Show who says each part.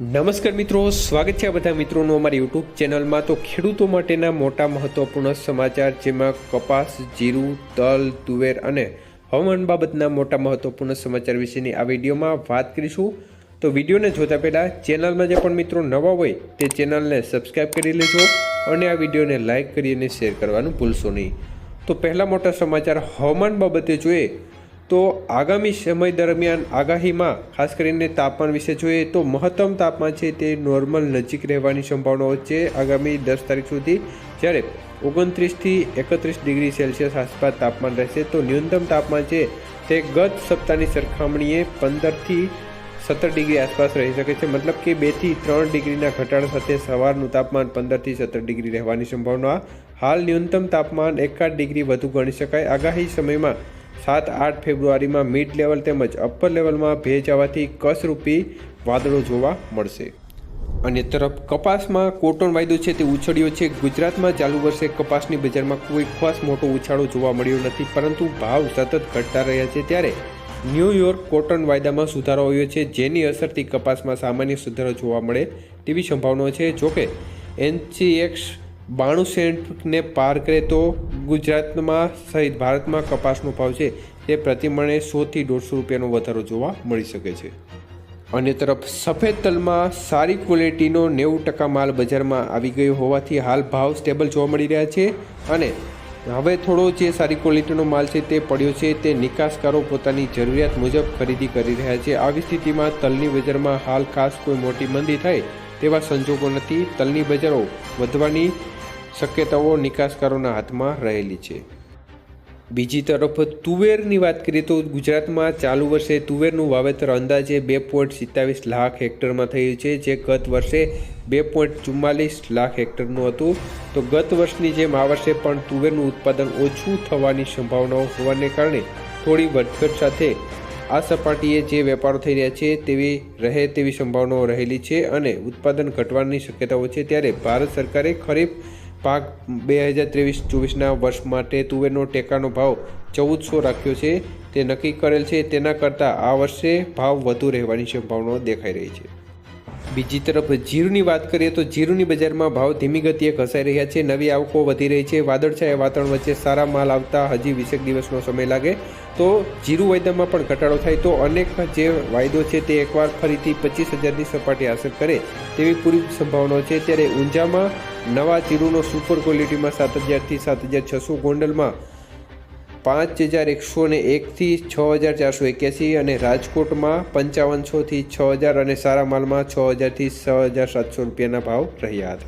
Speaker 1: નમસ્કાર મિત્રો, સ્વાગત છે બધા મિત્રોનું અમારી યુટ્યુબ ચેનલમાં. તો ખેડૂતો માટેના મોટા મહત્વપૂર્ણ સમાચાર જેમાં કપાસ, જીરું, તલ, તુવેર અને હવામાન બાબતના મોટા મહત્વપૂર્ણ સમાચાર વિશેની આ વિડીયોમાં વાત કરીશું. તો વિડીયોને જોતા પહેલાં, ચેનલમાં જે પણ મિત્રો નવા હોય, તે ચેનલને સબસ્ક્રાઈબ કરી લેજો અને આ વિડીયોને લાઇક કરી અને શેર કરવાનું ભૂલશો નહીં. તો પહેલાં મોટા સમાચાર હવામાન બાબતે જોઈએ તો આગામી સમય દરમિયાન આગાહીમાં, ખાસ કરીને તાપમાન વિશે જોઈએ તો મહત્તમ તાપમાન છે તે નોર્મલ નજીક રહેવાની સંભાવનાઓ છે આગામી દસ તારીખ સુધી. જ્યારે ઓગણત્રીસથી એકત્રીસ ડિગ્રી સેલ્સિયસ આસપાસ તાપમાન રહેશે તો ન્યૂનતમ તાપમાન છે તે ગત સપ્તાહની સરખામણીએ પંદરથી સત્તર ડિગ્રી આસપાસ રહી શકે છે. મતલબ કે બેથી ત્રણ ડિગ્રીના ઘટાડા સાથે સવારનું તાપમાન પંદરથી સત્તર ડિગ્રી રહેવાની સંભાવના. હાલ ન્યૂનતમ તાપમાન એકાદ ડિગ્રી વધુ ગણી શકાય. આગાહી સમયમાં સાત આઠ ફેબ્રુઆરીમાં મિડ લેવલ તેમજ અપર લેવલમાં ભેજ આવવાથી કસરૂપી વાદળો જોવા મળશે. અને તરફ કપાસમાં કોટન વાયદો છે તે ઉછળ્યો છે. ગુજરાતમાં ચાલુ વર્ષે કપાસની બજારમાં કોઈ ખાસ મોટો ઉછાળો જોવા મળ્યો નથી, પરંતુ ભાવ સતત ઘટતા રહ્યા છે ત્યારે ન્યૂયોર્ક કોટન વાયદામાં સુધારો આવ્યો છે, જેની અસરથી કપાસમાં સામાન્ય સુધારો જોવા મળે તેવી સંભાવનાઓ છે. જોકે એનસીએક્સ બાણું સેન્ટને પાર કરે તો ગુજરાતમાં સહિત ભારતમાં કપાસનો ભાવ છે તે પ્રતિમણે સોથી દોઢસો રૂપિયાનો વધારો જોવા મળી શકે છે. અને તરફ સફેદ તલમાં સારી ક્વોલિટીનો નેવું ટકા માલ બજારમાં આવી ગયો હોવાથી હાલ ભાવ સ્ટેબલ જોવા મળી રહ્યા છે અને હવે થોડો જે સારી ક્વોલિટીનો માલ છે તે પડ્યો છે તે નિકાસકારો પોતાની જરૂરિયાત મુજબ ખરીદી કરી રહ્યા છે. આવી સ્થિતિમાં તલની બજારમાં હાલ ખાસ કોઈ મોટી મંદી થાય તેવા સંજોગો નથી. તલની બજારો વધવાની શક્યતાઓ નિકાસકારોના હાથમાં રહેલી છે. બીજી તરફ, તુવેરની વાત કરીએ તો ગુજરાતમાં ચાલુ વર્ષે તુવેરનું વાવેતર અંદાજે બે પોઈન્ટ સિત્તાવીસ લાખ હેક્ટરમાં થયું છે, જે ગત વર્ષે બે પોઈન્ટ ચુમ્માલીસ લાખ હેક્ટરનું હતું. તો ગત વર્ષની જેમ આ વર્ષે પણ તુવેરનું ઉત્પાદન ઓછું થવાની સંભાવનાઓ હોવાને કારણે થોડી વધઘટ સાથે આ સપાટીએ જે વેપારો થઈ રહ્યા છે તેવી રહે તેવી સંભાવનાઓ રહેલી છે અને ઉત્પાદન ઘટવાની શક્યતાઓ છે. ત્યારે ભારત સરકારે ખરીફ પાક બે હજાર ત્રેવીસ, ચોવીસના વર્ષ માટે તુવેરનો ટેકાનો ભાવ ચૌદસો રાખ્યો છે. તે નક્કી કરેલ છે, તેના કરતાં આ વર્ષે ભાવ વધુ રહેવાની સંભાવનાઓ દેખાઈ રહી છે. બીજી તરફ, જીરુની વાત કરીએ તો જીરુની બજારમાં ભાવ ધીમી ગતિએ ઘસાઈ રહ્યા છે. નવી આવકો વધી રહી છે. વાદળછાયા વાતાવરણ વચ્ચે સારા માલ આવતા હજી વીસેક દિવસનો સમય લાગે. તો જીરુ વાયદામાં પણ ઘટાડો થાય તો અનેક જે વાયદો છે તે એકવાર ફરીથી પચીસ હજારની સપાટી હાંસલ કરે તેવી પૂરી સંભાવનાઓ છે. ત્યારે ઊંઝામાં નવા ચીરુનો સુપર ક્વોલિટીમાં સાત હજારથી સાત હજાર છસો ગોંડલમાં પાંચ હજાર એકસો ને એકથી છ હજાર ચારસો એક્યાસી અને રાજકોટમાં પંચાવનસોથી છ હજાર અને સારા માલમાં છ હજારથી છ હજાર સાતસો રૂપિયાના ભાવ રહ્યા હતા.